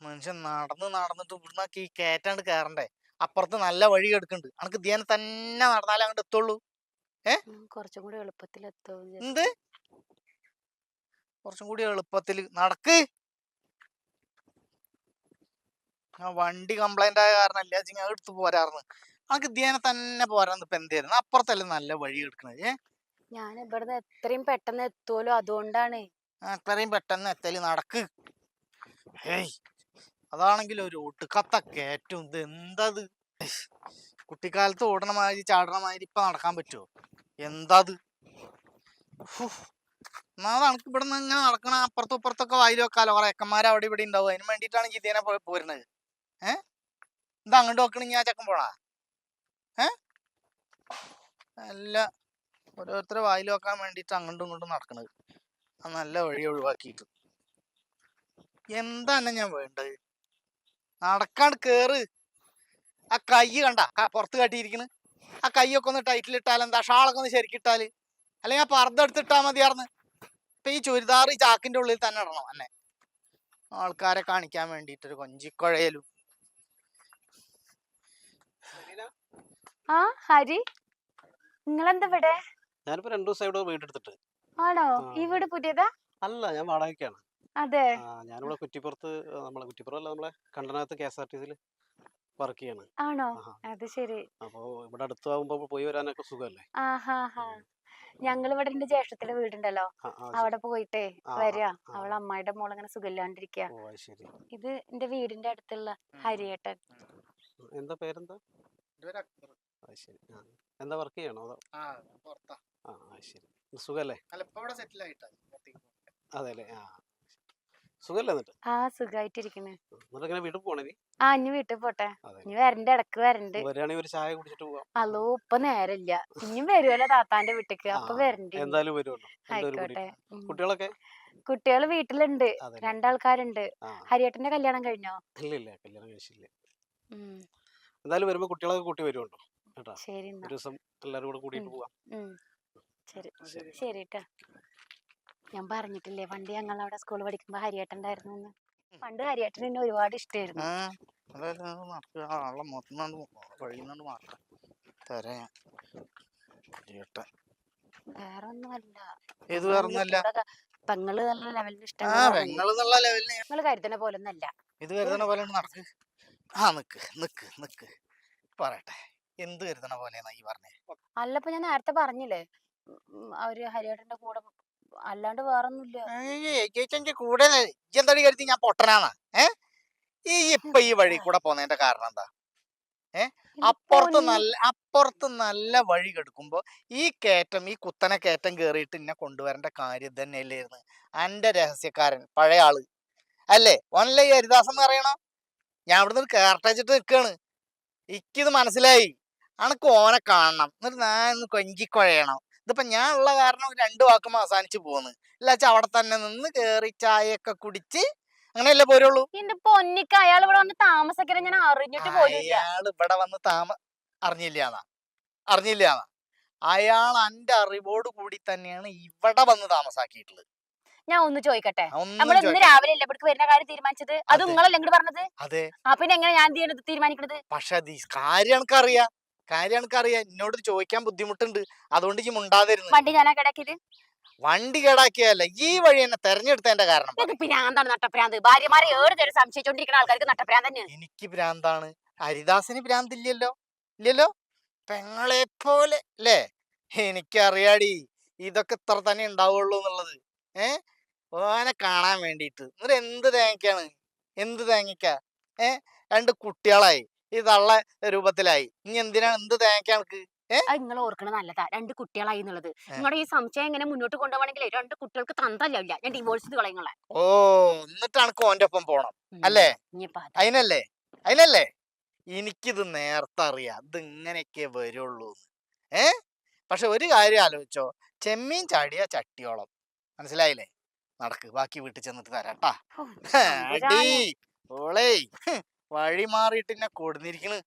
മനുഷ്യൻ നടന്ന് നടന്നിട്ട് ഇവിടുന്ന് ഈ കയറ്റാണ്ട് കയറണ്ടേ അപ്പുറത്ത് നല്ല വഴി എടുക്കണ്ട്. അനക്ക് ധ്യാനം തന്നെ നടന്നാലേ അങ്ങോട്ട് എത്തുള്ളൂ. ഉം, കുറച്ചും കൂടി എളുപ്പത്തിൽ എന്ത്? കുറച്ചും കൂടി എളുപ്പത്തിൽ. നടക്ക്. ആ വണ്ടി കംപ്ലൈന്റ് ആയ കാരണം അല്ല ചിങ്ങ എടുത്ത് പോരാർന്ന്. അനക്ക് ധ്യാനം തന്നെ പോരാന്ന് ഇപ്പൊ എന്തായിരുന്നു അപ്പുറത്തല്ലേ നല്ല വഴി എടുക്കണത് ഏ? ഞാൻ ഇവിടുന്ന് എത്രയും പെട്ടെന്ന് എത്തുമല്ലോ അതുകൊണ്ടാണ്. അത്രയും പെട്ടെന്ന് എത്തൽ. നടക്ക്. ഹേയ് അതാണെങ്കിൽ ഒരു ഒടുക്കത്ത കയറ്റും ഇത് എന്താത്? കുട്ടിക്കാലത്ത് ഓടണ മാതിരി ചാടണ മാതിരി ഇപ്പൊ നടക്കാൻ പറ്റുമോ എന്താത്. എന്നാ അനക്ക് ഇവിടെ നിന്ന് ഇങ്ങനെ നടക്കണ അപ്പുറത്തും ഇപ്പുറത്തൊക്കെ വായിൽ വെക്കാലോ. കുറെ അക്കന്മാർ അവിടെ ഇവിടെ ഉണ്ടാവും. അതിന് വേണ്ടിയിട്ടാണ് ജിതേനെ പോരുന്നത്. ഏ? എന്താ അങ്ങോട്ട് വെക്കണ ഞാൻ ചക്കൻ പോണാ? ഏ? അല്ല. ഓരോരുത്തരെ വായിൽ വെക്കാൻ വേണ്ടിട്ട് അങ്ങോട്ടും ഇങ്ങോട്ടും നടക്കണത്. ആ നല്ല വഴി ഒഴിവാക്കിയിട്ട്. എന്താണ് ഞാൻ വേണ്ടത്? നടക്കാണ്ട് കേറ്. ആ കൈ കണ്ട പുറത്ത് കാട്ടിയിരിക്കണ്. ആ കൈയൊക്കെ ഒന്ന് ടൈറ്റിൽ ടൈറ്റിലിട്ടാൽ എന്താ ഷാളൊക്കെ ഒന്ന് ശരിക്കിട്ടാൽ അല്ലെങ്കിൽ ആ പർദ്ദ എടുത്തിട്ടാൽ മതിയാർന്ന് ഇപ്പൊ ഈ ചുരിദാർ ഈ ചാക്കിന്റെ ഉള്ളിൽ തന്നെ ഇടണം എന്നെ. ആൾക്കാരെ കാണിക്കാൻ വേണ്ടിയിട്ടൊരു കൊഞ്ചിക്കുഴയലും. ആ ഹരി? നിങ്ങളെന്താ ഇവിടെ? ഞാനിപ്പോ രണ്ടു ദിവസം ഇവിടെ വീടെടുത്തിട്ട്. ആണോ. ഈ വീട് പുതിയതാ? അല്ല ഞാൻ വാടകയ്ക്കാണ്. അതെ. ഞാൻ ഞാനിവിടെ കുറ്റിപ്പുറത്ത് നമ്മളെ കുറ്റിപ്പുറം അല്ല നമ്മളെ കണ്ടനകത്ത് കെ എസ് ആർ ടി സിയിൽ വർക്ക് ചെയ്യാണ്. ആണോ. അത് ശരി. അപ്പോൾ ഇവിടെ അടുത്താവുമ്പോ പോയി വരാനൊക്കെ സുഖല്ലേ ഞങ്ങൾ ഇവിടെ എന്റെ ജ്യേഷ്ഠത്തിന്റെ വീടുണ്ടല്ലോ. അവിടെ പോയിട്ടേ വരാ. അവളെ അമ്മായിടെ മോൾ അങ്ങനെ സുഖമില്ലാണ്ടിരിക്കുക ശരി. ഇത് എന്റെ വീടിന്റെ അടുത്തുള്ള ഹരിയേട്ടൻ. എന്താ പേരെന്താ? എന്താ വർക്ക് ചെയ്യണോ അതോ? ആ ശരി. സുഖല്ലേ അല്ല ഇപ്പൊ ഇവിടെ സെറ്റിൽ ആയിട്ടാ. അതെ അല്ലേ ആ. ആ സുഖായിട്ടിരിക്കണ് ആ ഇനി വീട്ടിൽ പോട്ടെ. അതെ. ഇനി വരണ്ട ഇടയ്ക്ക് വരണ്ട്. അല്ലോ ഇപ്പൊ നേരല്ല ഇനിയും വരുമല്ലോ താത്താന്റെ വീട്ടിക്ക്. അപ്പൊ വരണ്ട് ആയിക്കോട്ടെ. കുട്ടികളൊക്കെ? കുട്ടികൾ വീട്ടിലുണ്ട്. രണ്ടാൾക്കാരുണ്ട്. ഹരിയേട്ടന്റെ കല്യാണം കഴിഞ്ഞോ? ഇല്ല കല്യാണം കഴിച്ചില്ല. എന്തായാലും വരുമ്പോ കുട്ടികളൊക്കെ കൂട്ടി വരുമല്ലോ കേട്ടോ. ശരി ദിവസം എല്ലാരും കൂടെ പോവാം. ശരി. ശരി. ശരി. ട്ടാ ഞാൻ പറഞ്ഞിട്ടില്ലേ പണ്ട് ഞങ്ങൾ അവിടെ സ്കൂൾ പഠിക്കുമ്പോ ഹരിയേട്ടൻ ഉണ്ടായിരുന്നു എന്ന് പണ്ട് ഹരിയേട്ടൻ എന്നെ ഒരുപാട് ഇഷ്ടമായിരുന്നു വേറൊന്നുമല്ല. പെങ്ങൾ നല്ല ലെവലിന് ആ ഇഷ്ടം പെങ്ങളെന്നുള്ള ലെവലിന് നിങ്ങൾ കരുതുന്ന പോലെ ഒന്നല്ല ഇത് കരുതണ പോലെ നടക്ക്. ആ നിക്ക് നിക്ക് നിക്ക്. പറയട്ടെ. എന്ത് കരുതണ പോലെയാ ഈ പറഞ്ഞേ? അല്ലപ്പോ ഞാൻ നേരത്തെ പറഞ്ഞില്ലേ അവർ ഹരിയേട്ടന്റെ കൂടെ അല്ലാണ്ട് വേറൊന്നുമില്ല ചേച്ചി കൂടെ എന്താടി കരുതി? ഞാൻ പൊട്ടനാണ്. ഏ? ഈ ഇപ്പൊ ഈ വഴി കൂടെ പോന്നതിന്റെ കാരണം എന്താ? അപ്പുറത്ത് നല്ല അപ്പുറത്ത് നല്ല വഴി കെടുക്കുമ്പോ ഈ കയറ്റം ഈ കുത്തനെ കേറ്റം കേറിയിട്ട് എന്നെ കൊണ്ടുവരേണ്ട കാര്യം തന്നെയല്ലായിരുന്നു എന്റെ രഹസ്യക്കാരൻ പഴയ ആൾ. അല്ലേ? ഓനല്ലേ ഈ ഹരിദാസ് എന്ന് പറയണോ? ഞാൻ ഇവിടുന്ന് കേർട്ടച്ചിട്ട് നിൽക്കാണ് എനിക്കിത് മനസ്സിലായി. അനക്ക് ഓനെ കാണണം. എന്നിട്ട് ഞാൻ കൊഞ്ചിക്കൊഴയണം. ഇതിപ്പോ ഞാൻ ഉള്ള കാരണം രണ്ടു വാക്കും അവസാനിച്ച് പോന്ന്. ഇല്ലാച്ച അവിടെ തന്നെ നിന്ന് കേറി ചായയൊക്കെ കുടിച്ച് അങ്ങനെയല്ലേ പോരുള്ളൂ? എന്റെ പൊന്നിക്ക് അയാൾ ഇവിടെ വന്ന് താമസിക്കാൻ ഞാൻ അറിഞ്ഞിട്ട് പോലും അയാൾ ഇവിടെ വന്ന് താമ അറിഞ്ഞില്ലാന്നാ. അറിഞ്ഞില്ലാന്നാ. അയാൾ എന്റെ അറിവോട് കൂടി തന്നെയാണ് ഇവിടെ വന്ന് താമസാക്കിയിട്ടുള്ളത്. ഞാൻ ഒന്ന് ചോദിക്കട്ടെ നമ്മൾ ഇന്ന് രാവിലെ അല്ലേ ഇവിടേക്ക് വരുന്ന കാര്യം തീരുമാനിച്ചത്? അത്. നിങ്ങളല്ലേ ഇങ്ങോട്ട് പറഞ്ഞത്? അതെ. ആ പിന്നെ എങ്ങനെ ഞാൻ തീരുമാനിക്കണത്? പക്ഷെ കാര്യം എനിക്കറിയാം. കാര്യം എനിക്കറിയാം. എന്നോട് ചോദിക്കാൻ ബുദ്ധിമുട്ടുണ്ട്. അതുകൊണ്ട് ഈ മുണ്ടാതിരുന്നു. വണ്ടി ഞാൻ വണ്ടി കേടാക്കിയല്ല ഈ വഴി എന്നെ തെരഞ്ഞെടുത്തതിന്റെ കാരണം. ഭ്രാന്താണ് ഭാര്യമാരെ ഏറെ സംശയിച്ചോണ്ടിരിക്കുന്ന ആൾക്കാർക്ക് എനിക്ക് ഭ്രാന്താണ്. ഹരിദാസിന് ഭ്രാന്തില്ലല്ലോ? ഇല്ലല്ലോ? പെങ്ങളെ പോലെ അല്ലേ എനിക്കറിയാടി. ഇതൊക്കെ ഇത്ര തന്നെ ഉണ്ടാവുള്ളൂ എന്നുള്ളത്. ഏ? ഓനെ കാണാൻ വേണ്ടിയിട്ട്. എന്നിട്ട് എന്ത് തേങ്ങയ്ക്കാണ് എന്ത് തേങ്ങയ്ക്ക ഏ? രണ്ട് കുട്ടികളായി. ഈ തള്ള രൂപത്തിലായി. ഇനി എന്തിനാ എന്ത് തേങ്ങയ്ക്ക എനിക്ക് നിങ്ങൾ ഓർക്കണ നല്ലതാ. രണ്ട് കുട്ടികളായി എന്നുള്ളത്. നിങ്ങളുടെ ഈ സംശയം എങ്ങനെ മുന്നോട്ട് കൊണ്ടുപോകണമെങ്കിൽ രണ്ട് കുട്ടികൾക്ക് തന്തല്ല ഞാൻ ഡിവോഴ്സ് കളയങ്ങളെ ഓ എന്നിട്ടാണ് ഓന്റെ ഒപ്പം പോണം. അല്ലേ. അതിനല്ലേ അതിനല്ലേ എനിക്കിത് നേരത്തെ അറിയാം. ഇത് ഇങ്ങനെയൊക്കെ വരുള്ളൂ ഏ? പക്ഷെ ഒരു കാര്യം ആലോചിച്ചോ. ചെമ്മീൻ ചാടിയ ചട്ടിയോളം. മനസ്സിലായില്ലേ? നടക്ക്. ബാക്കി വീട്ടിൽ ചെന്നിട്ട് തരാട്ടാ അടി. ഓളേ. വഴി മാറിയിട്ട് എന്നെ കൊടുന്നിരിക്കണ്.